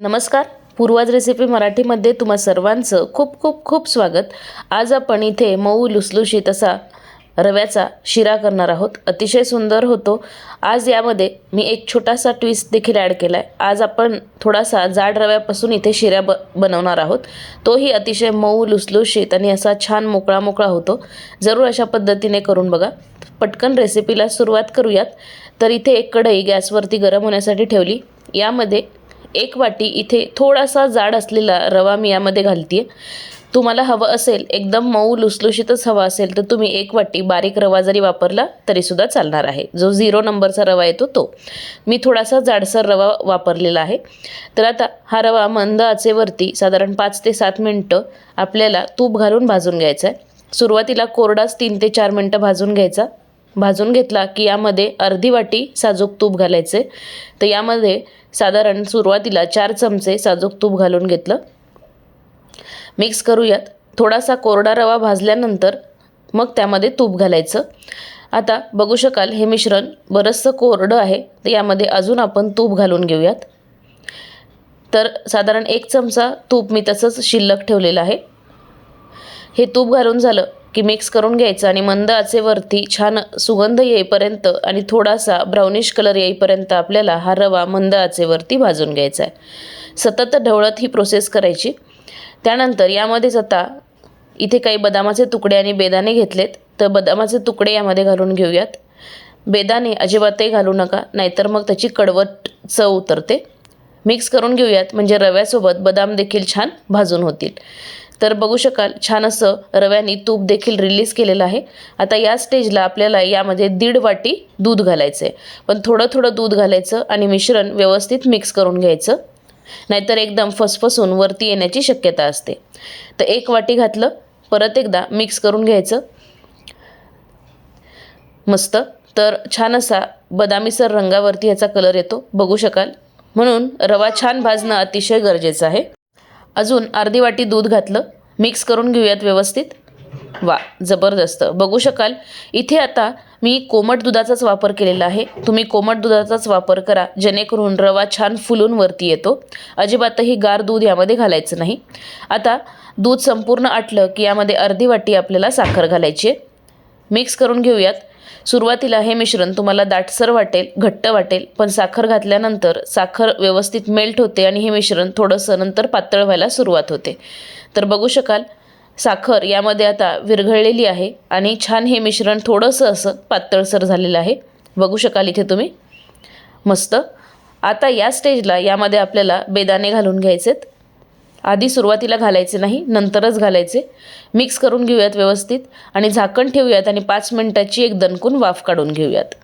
नमस्कार. पूर्वाज रेसिपी मराठीमध्ये तुम्हा सर्वांचं खूप खूप खूप स्वागत. आज आपण इथे मऊ लुसलुशीत असा रव्याचा शिरा करणार आहोत. अतिशय सुंदर होतो. आज यामध्ये मी एक छोटासा ट्विस्ट देखील ॲड केला आहे आज आपण थोडासा जाड रव्यापासून इथे शिऱ्या ब बनवणार आहोत. तोही अतिशय मऊ लुसलुशीत आणि असा छान मोकळा मोकळा होतो. जरूर अशा पद्धतीने करून बघा. पटकन रेसिपीला सुरुवात करूयात. तर इथे एक कढई गॅसवरती गरम होण्यासाठी ठेवली. यामध्ये एक वाटी इथे थोडासा जाड असलेला रवा मी यामध्ये घालते तुम्हाला हवं असेल एकदम मऊ लुसलुशीतच हवा असेल तर तुम्ही एक वाटी बारीक रवा जरी वापरला तरीसुद्धा चालणार आहे. जो झिरो नंबरचा रवा येतो तो. मी थोडासा जाडसर रवा वापरलेला आहे. तर आता हा रवा मंद आचेवरती साधारण पाच ते सात मिनटं आपल्याला तूप घालून भाजून घ्यायचा आहे सुरुवातीला कोरडाच तीन ते चार मिनटं भाजून घ्यायचा. भाजून घेतला की यामध्ये अर्धी वाटी साजूक तूप घालायचे. तर यामध्ये साधारण सुरुवातीला चार चमचे साजूक तूप घालून घेतलं. मिक्स करूयात. थोडासा कोरडा रवा भाजल्यानंतर मग त्यामध्ये तूप घालायचं. आता बघू शकाल हे मिश्रण बरंचसं कोरडं आहे. तर यामध्ये अजून आपण तूप घालून घेऊयात. तर साधारण एक चमचा तूप मी तसंच शिल्लक ठेवलेलं आहे. हे तूप घालून झालं की मिक्स करून घ्यायचं आणि मंद आचेवरती छान सुगंध येईपर्यंत आणि थोडासा ब्राउनिश कलर येईपर्यंत आपल्याला हा रवा मंद आचेवरती भाजून घ्यायचा आहे. सतत ढवळत ही प्रोसेस करायची. त्यानंतर यामध्येच आता इथे काही बदामाचे तुकडे आणि बेदाणे घेतलेत. तर बदामाचे तुकडे यामध्ये घालून घेऊयात. बेदाणे अजिबातही घालू नका नाहीतर मग त्याची कडवट चव उतरते. मिक्स करून घेऊयात म्हणजे रव्यासोबत बदाम देखील छान भाजून होतील. तर बघू शकाल छान असं रव्याने तूप देखील रिलीज केलेलं आहे. आता या स्टेजला आपल्याला यामध्ये दीड वाटी दूध घालायचं आहे पण थोडं थोडं दूध घालायचं आणि मिश्रण व्यवस्थित मिक्स करून घ्यायचं. नाहीतर एकदम फसफसून वरती येण्याची शक्यता असते. तर एक वाटी घातलं परत एकदा मिक्स करून घ्यायचं. मस्त. तर छान असा बदामीसर रंगावरती याचा कलर येतो. बघू शकाल. म्हणून रवा छान भाजणं अतिशय गरजेचं आहे. अजून अर्धी वाटी दूध घातलं. मिक्स करून घेऊयात व्यवस्थित. वा जबरदस्त. बघू शकाल इथे आता मी कोमट दुधाचाच वापर केलेला आहे. तुम्ही कोमट दुधाचाच वापर करा जेणेकरून रवा छान फुलून वरती येतो. अजिबातही गार दूध यामध्ये घालायचं नाही. आता दूध संपूर्ण आटलं की यामध्ये अर्धी वाटी आपल्याला साखर घालायची आहे. मिक्स करून घेऊयात. सुरुवातीला हे मिश्रण तुम्हाला दाटसर वाटेल घट्ट वाटेल पण साखर घातल्यानंतर साखर व्यवस्थित मेल्ट होते आणि हे मिश्रण थोडंसं नंतर पातळ व्हायला सुरुवात होते. तर बघू शकाल साखर यामध्ये आता विरघळलेली आहे आणि छान हे मिश्रण थोडंसं असं पातळसर झालेलं आहे. बघू शकाल इथे तुम्ही. मस्त. आता या स्टेजला यामध्ये आपल्याला बेदाणे घालून घ्यायचेत. आधी सुरुवातीला घालायचे नाही नंतरच घालायचे. मिक्स करून घेऊयात व्यवस्थित आणि झाकण ठेवूयात आणि पाच मिनटाची एक दणकून वाफ काढून घेऊयात.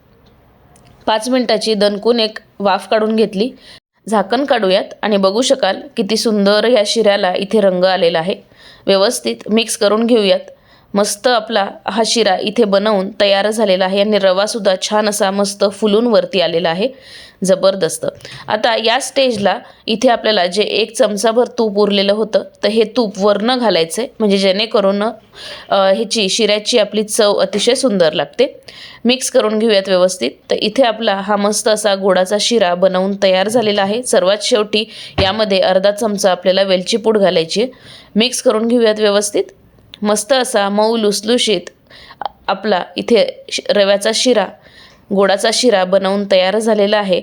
पाच मिनटाची दणकून एक वाफ काढून घेतली. झाकण काढूयात आणि बघू शकाल किती सुंदर या शिऱ्याला इथे रंग आलेला आहे. व्यवस्थित मिक्स करून घेऊयात. मस्त आपला हा शिरा इथे बनवून तयार झालेला आहे. आणि रवासुद्धा छान असा मस्त फुलून वरती आलेला आहे. जबरदस्त. आता या स्टेजला इथे आपल्याला जे एक चमचाभर तूप उरलेलं होतं तर हे तूप वरनं घालायचं. आहे म्हणजे जेणेकरून ह्याची शिऱ्याची आपली चव अतिशय सुंदर लागते. मिक्स करून घेऊयात व्यवस्थित. तर इथे आपला हा मस्त असा गोडाचा शिरा बनवून तयार झालेला आहे. सर्वात शेवटी यामध्ये अर्धा चमचा आपल्याला वेलची पूड घालायची मिक्स करून घेऊयात व्यवस्थित. मस्त असा मऊ लुसलुशीत आपला इथे रव्याचा शिरा गोडाचा शिरा बनवून तयार झालेला आहे.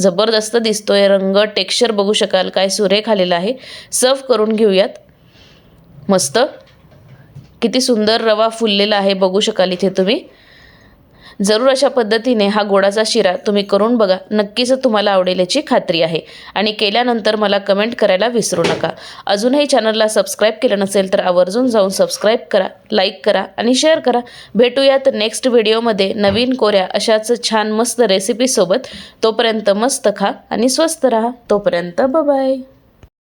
जबरदस्त दिसतोय रंग टेक्स्चर बघू शकाल काय सुरेख आलेला आहे. सर्व करून घेऊयात. मस्त. किती सुंदर रवा फुललेला आहे बघू शकाल इथे तुम्ही. जरूर अशा पद्धतीने हा गोडाचा शिरा तुम्ही करून बघा. नक्कीच तुम्हाला आवडेल याची खात्री आहे. आणि केल्यानंतर मला कमेंट करायला विसरू नका. अजूनही चॅनलला सबस्क्राईब केलं नसेल तर आवर्जून जाऊन सबस्क्राईब करा लाईक करा आणि शेअर करा. भेटूयात नेक्स्ट व्हिडिओमध्ये नवीन कोऱ्या अशाच छान मस्त रेसिपीसोबत तोपर्यंत मस्त खा आणि स्वस्त राहा. तोपर्यंत बाय